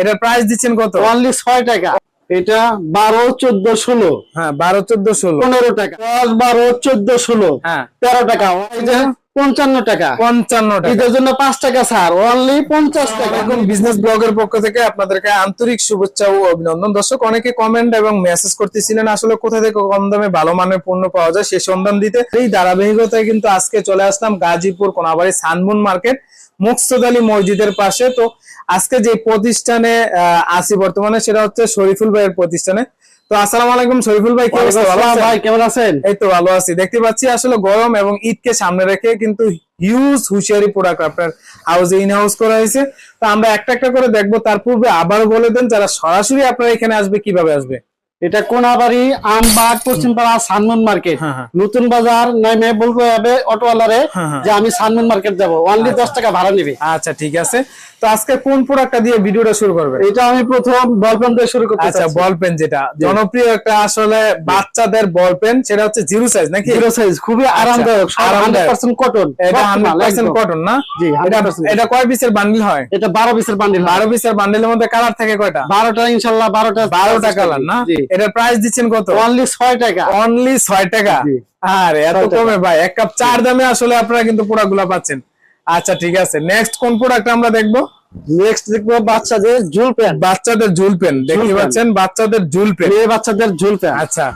এটার প্রাইস দিচ্ছেন কত? অনলি ছয় টাকা। এটা বারো চোদ্দ ষোলো। হ্যাঁ বারো চোদ্দ ষোলো। পনেরো টাকা। দশ বারো চোদ্দ ষোলো। হ্যাঁ। তেরো টাকা। পঞ্চান্ন টাকা। পঞ্চান্ন টাকা। ঈদের জন্য পাঁচ টাকা ছাড় অনলি পঞ্চাশ টাকা। এখন বিজনেস ব্লগের পক্ষ থেকে আপনাদেরকে আন্তরিক শুভেচ্ছা ও অভিনন্দন। দর্শক অনেকে কমেন্ট এবং মেসেজ করতেছিলেন আসলে কোথা থেকে কম দামে ভালো মানের পণ্য পাওয়া যায় সন্ধান দিতে। এই ধারাবাহিকতায় কিন্তু আজকে চলে আসলাম গাজীপুর কোনাবাড়ি সানমুন মার্কেট মুকসদ আলী মসজিদের পাশে। তো আজকে যে প্রতিষ্ঠানে আহ, আছি বর্তমানে সেটা হচ্ছে শরীফুল ভাইয়ের প্রতিষ্ঠানে। তো আসসালামু আলাইকুম শরীফুল ভাই? ভাই কেমন আছেন? এই তো ভালো আছি। দেখতে পাচ্ছি আসলে গরম এবং ঈদকে সামনে রেখে কিন্তু হিউজ হুশিয়ারি প্রোডাক্ট আপনার হাউসে ইন হাউস করা হয়েছে। তো আমরা একটা একটা করে দেখব। তার পূর্বে আবার বলে দেন যারা সরাসরি আপনার এখানে আসবে কীভাবে আসবে? এটা কোনাবাড়ি আমবাগ পশ্চিমপাড়া সানমন মার্কেট। হ্যাঁ, হ্যাঁ। নতুন বাজার নেমে বলতে হবে অটোওয়ালারে হ্যাঁ। যে আমি সানমুন মার্কেট যাব। অনলি দশ টাকা ভাড়া নেবে। আচ্ছা ঠিক আছে। তো আজকে কোন প্রোডাক্টটা দিয়ে ভিডিওটা শুরু করবে এটা আমি প্রথম বলপেন দিয়ে শুরু করতে আচ্ছা বল পেন যেটা। জনপ্রিয় একটা আসলে বাচ্চাদের বল পেন সেটা হচ্ছে জিরো সাইজ নাকি? জিরো সাইজ খুবই আরামদায়ক আচ্ছা, আরামদায়ক। হান্ড্রেড পার্সেন্ট কটন এটা হান্ড্রেড পার্সেন্ট কটন না? জি, এটা 100% এটা কয় পিসের বান্ডিল হয়? এটা বারো পিসের বান্ডিল বারো পিসের বান্ডিলের মধ্যে কালার থাকে কয়টা? বারোটা ইনশাল্লাহ বারোটা বারোটা কালার না? এটার প্রাইস দিচ্ছেন কত? অনলি ছয় টাকা। অনলি ছয় টাকা। আরে এত কমে ভাই এক কাপ চার দামে আসলে আপনারা কিন্তু প্রোডাক্টগুলা পাচ্ছেন। আচ্ছা ঠিক আছে। নেক্সট কোন প্রোডাক্ট আমরা দেখব? নেক্সট দেখব বাচ্চাদের ঝুল প্যান্ট বাচ্চাদের ঝুল পেন দেখতে পাচ্ছেন বাচ্চাদের ঝুল পেন মেয়ে বাচ্চাদের প্যান্ট আচ্ছা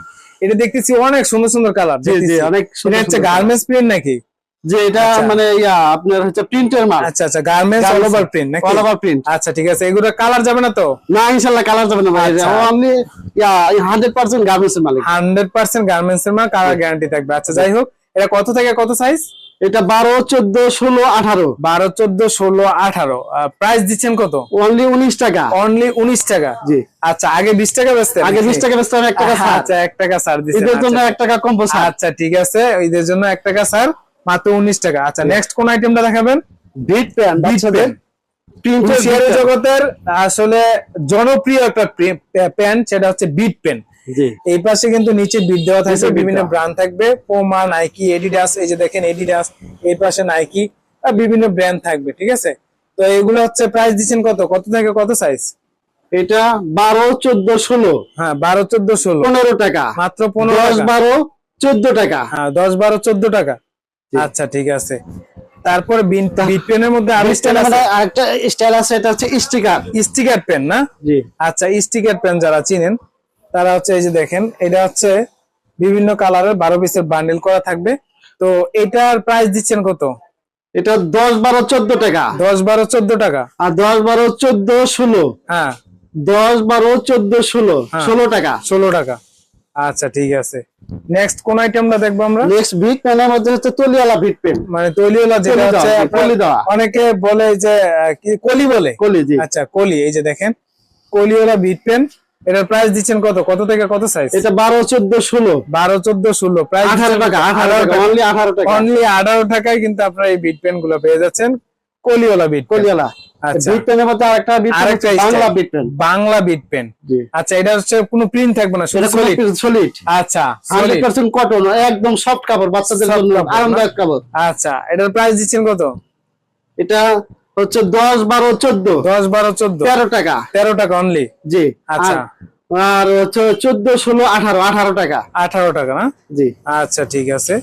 এটা দেখতেছি অনেক সুন্দর সুন্দর কালার জি, জি, অনেক সুন্দর হচ্ছে গার্মেন্টস প্রিন্ট নাকি? যে এটা আচ্ছা। মানে ইয়া আপনার হচ্ছে প্রিন্টের মাল। আচ্ছা আচ্ছা গার্মেন্টস অল ওভার প্রিন্ট নাকি? অল ওভার প্রিন্ট আচ্ছা ঠিক আছে এগুলো কালার যাবে না তো? না ইনশাল্লাহ কালার যাবে না ভাই। আচ্ছা। Only yeah hundred percent garments এর মালিক। হান্ড্রেড পার্সেন্ট গার্মেন্টস এর মা কালার গ্যারান্টি থাকবে। আচ্ছা যাই হোক এটা কত থেকে কত সাইজ এটা বারো চোদ্দ ষোলো আঠারো। বারো চোদ্দ ষোলো আঠারো। প্রাইস দিচ্ছেন কত? অনলি উনিশ টাকা। অনলি উনিশ টাকা? জি। আচ্ছা আগে বিশ টাকা বেচতেন আগে বিশ টাকা বেচতে এক টাকা আচ্ছা এক টাকা ছাড় দিচ্ছেন। এদের জন্য এক টাকা কম আচ্ছা, আচ্ছা ঠিক আছে ঈদের জন্য এক টাকা ছাড়। মাত্র উনিশ টাকা। আচ্ছা নেক্সট কোন আইটেমটা দেখাবেন? বিট বাচ্চাদের। প্রিন্টের জগতের আসলে জনপ্রিয় একটা পেন সেটা হচ্ছে বিট পেন এই পাশে কিন্তু নিচে বিট দেওয়া থাকবে বিভিন্ন ব্র্যান্ড থাকবে। পোমা নাইকি এডিডাস এই যে দেখেন এডিডাস এই পাশে নাইকি বিভিন্ন ব্র্যান্ড থাকবে ঠিক আছে? তো এগুলো হচ্ছে প্রাইস দিচ্ছেন কত? কত থেকে কত সাইজ এটা বারো চোদ্দ ষোলো। হ্যাঁ বারো চোদ্দ ষোলো। পনেরো টাকা। মাত্র পনেরো দশ বারো চোদ্দ টাকা। হ্যাঁ দশ বারো চোদ্দ টাকা। আচ্ছা ঠিক আছে। তারপর বিট পেনের মধ্যে আরেকটা স্টাইল আছে এটা হচ্ছে স্টিকার। স্টিকার পেন না? জি। আচ্ছা স্টিকার পেন যারা চিনেন তারা হচ্ছে এই যে দেখেন এটা হচ্ছে বিভিন্ন কালারের বারো পিসের বান্ডেল করা থাকবে। তো এটার প্রাইস দিচ্ছেন কত? এটা দশ বারো চোদ্দ টাকা। দশ বারো চোদ্দ টাকা। আর দশ বারো চোদ্দ ষোলো। হ্যাঁ। দশ বারো চোদ্দ ষোলো। হ্যাঁ। ষোলো টাকা। ষোলো টাকা। আচ্ছা ঠিক আছে। নেক্সট কোন আইটেমটা দেখব আমরা? নেক্সট বিট প্যানের মধ্যে হচ্ছে তলিয়ালা বিট পেন মানে তৈলিওলা যেটা হচ্ছে কলি দেওয়া। অনেকে বলে যে কি কলি বলে? কলি জি। আচ্ছা কলি এই যে দেখেন। কলিওলা বিট পেন এটার প্রাইস দিচ্ছেন কত? কত থেকে কত সাইজ এটা বারো চোদ্দ ষোলো। বারো চোদ্দ ষোলো। প্রাইস আঠারো টাকা আঠারো টাকা অনলি আঠারো টাকা। অনলি আঠারো টাকায় কিন্তু আপনারা এই বিট পেনগুলো পেয়ে যাচ্ছেন। কলিওয়ালা বিট আচ্ছা বিট পেনের মধ্যে আরেকটা বিট পেন বাংলা বিট পেন বাংলা বিট পেন আচ্ছা এটা হচ্ছে কোনো প্রিন্ট থাকবে না শুধু এটা সলিড আচ্ছা হান্ড্রেড solid। পার্সেন্ট কটন একদম সফট কাপড় বাচ্চাদের জন্য আরামদায়ক কাপড় আচ্ছা এটার প্রাইস দিচ্ছেন কত? এটা হচ্ছে টাকা। তেরো টাকা অনলি জি। আচ্ছা। আর- হচ্ছে চোদ্দ ষোলো আঠারো আঠারো টাকা। আঠারো টাকা না? জি। আচ্ছা ঠিক আছে।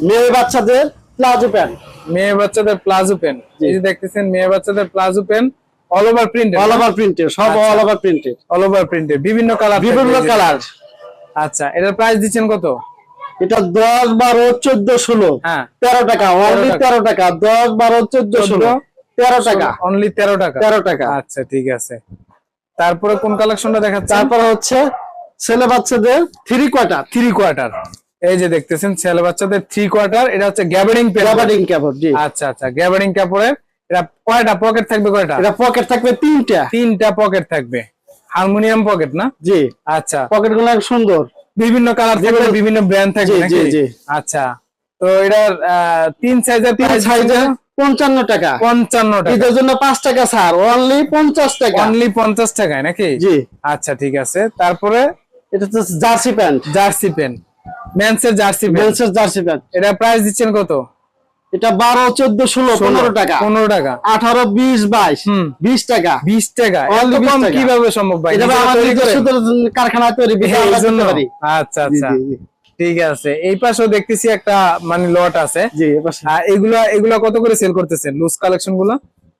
মেয়ে বাচ্চাদের প্লাজো প্যান্ট মেয়ে বাচ্চাদের প্লাজো পেন। এই যে দেখতেছেন মেয়ে বাচ্চাদের palazzo pant all over print all over প্রিন্টের সব। All over printed all over প্রিন্টের বিভিন্ন কালার বিভিন্ন কালার আচ্ছা এটার প্রাইস দিচ্ছেন কত? এটা দশ বারো চোদ্দ ষোলো। হ্যাঁ। তেরো টাকা অনলি। তেরো টাকা দশ বারো চোদ্দ ষোলো। তেরো টাকা। অনলি তেরো টাকা। তেরো টাকা। আচ্ছা ঠিক আছে। তারপরে কোন কালেকশনটা দেখাচ্ছে তারপর হচ্ছে ছেলে বাচ্চাদের থ্রি কোয়ার্টার থ্রি কোয়ার্টার এই যে দেখতেছেন ছেলে বাচ্চাদের থ্রি কোয়ার্টার এটা হচ্ছে গ্যাবারিং রাবারিং কাপড় জি। আচ্ছা আচ্ছা গ্যাবারিং কাপড়ের এটা কয়টা? পকেট থাকবে কয়টা? এটা পকেট থাকবে তিনটা। তিনটা পকেট থাকবে। হারমোনিয়াম পকেট না? জি। আচ্ছা। পকেটগুলো সুন্দর। বিভিন্ন কালার থাকবে বিভিন্ন- ব্র্যান্ড থাকবে জি, জি। আচ্ছা। তো এটার তিন সাইজের তিন সাইজে পঞ্চান্ন টাকা। পঞ্চান্ন টাকা। ঈদের জন্য পাঁচ টাকা ছাড় অনলি পঞ্চাশ টাকা। অনলি পঞ্চাশ টাকায় নাকি? জি। আচ্ছা ঠিক আছে। তারপরে এটা তো জার্সি প্যান্ট। জার্সি পেন মেন্সের জার্সি পেন বেলসের জার্সি প্যান্ট এটা প্রাইস দিচ্ছেন কত? এটা বারো চোদ্দ ষোলো পনেরো টাকা। পনেরো টাকা। আঠারো বিশ বাইশ। বিশ টাকা। বিশ টাকা। এত কম কীভাবে সম্ভব ভাই? এটা আমাদের তৈরি আচ্ছা আচ্ছা। ঠিক আছে। এই পাশেও দেখতেছি একটা মানে লট আছে। এগুলা এগুলা কত করে সেল করতেছেন? লুজ কালেকশনগুলো?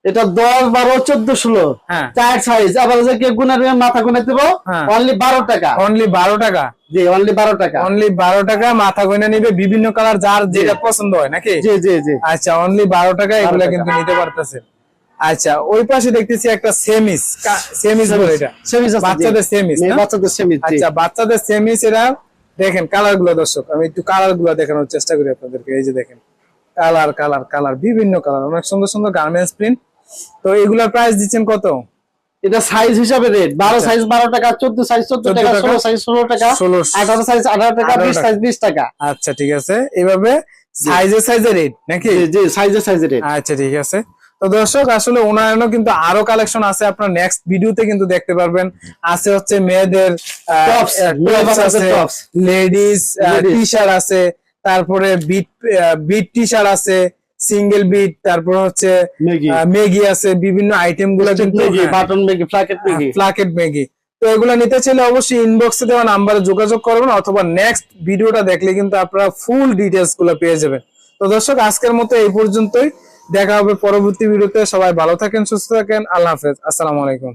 এটা দশ বারো চোদ্দ ষোলো। হ্যাঁ। চার সাইজ আবার কেউ মাথা গুনে দেবো। অনলি বারো টাকা। অনলি বারো টাকা? জি অনলি বারো টাকা। অনলি বারো টাকা মাথা গয়না নিবে বিভিন্ন কালার যার যেটা পছন্দ হয় নাকি? জি জি জি। আচ্ছা অনলি বারো টাকা এগুলা কিন্তু নিতে পারতেছেন আচ্ছা ওই পাশে দেখতেছি একটা সেমিস সেমিস বলে এটা। সেমিস বাচ্চাদের সেমিস বাচ্চাদের সেমিস আচ্ছা বাচ্চাদের সেমিস এরা দেখেন কালারগুলো দর্শক আমি একটু কালারগুলো দেখানোর চেষ্টা করি আপনাদেরকে এই যে দেখেন। কালার কালার কালার বিভিন্ন কালার অনেক সুন্দর সুন্দর গার্মেন্টস প্রিন্ট তো এগুলার প্রাইস দিচ্ছেন কত? এটা সাইজ হিসাবে রেট বারো আচ্ছা। সাইজ বারো টাকা চোদ্দ সাইজ চোদ্দ 14 টাকা ষোলো সাইজ ষোলো টাকা 16 আঠারো সাইজ আঠারো টাকা 18 বিশ সাইজ বিশ টাকা। আচ্ছা ঠিক আছে। এভাবে সাইজে সাইজে রেট নাকি? জি সাইজে সাইজে রেট আচ্ছা ঠিক আছে। তো দর্শক আসলে ওনারও কিন্তু আরও কালেকশন আছে। আপনার নেক্সট ভিডিওতে কিন্তু দেখতে পারবেন। আছে হচ্ছে মেয়েদের। লেডিস। টি শার্ট আছে তারপরে বিট বিট টি শার্ট আছে সিঙ্গেল বিট তারপর হচ্ছে ম্যাগি। আছে বিভিন্ন আইটেমগুলো কিন্তু হ্যাঁ, বাটন ফ্লাকেট ফ্লাকেট ম্যাগি। তো এগুলো নিতে চাইলে অবশ্যই ইনবক্সে দেওয়া নাম্বারে যোগাযোগ করবেন অথবা নেক্সট ভিডিওটা দেখলে কিন্তু আপনারা ফুল ডিটেলসগুলো পেয়ে যাবেন। তো দর্শক আজকের মতো এই পর্যন্তই। দেখা হবে পরবর্তী ভিডিওতে সবাই ভালো থাকেন সুস্থ থাকেন। আল্লাহ হাফেজ। আসসালামু আলাইকুম।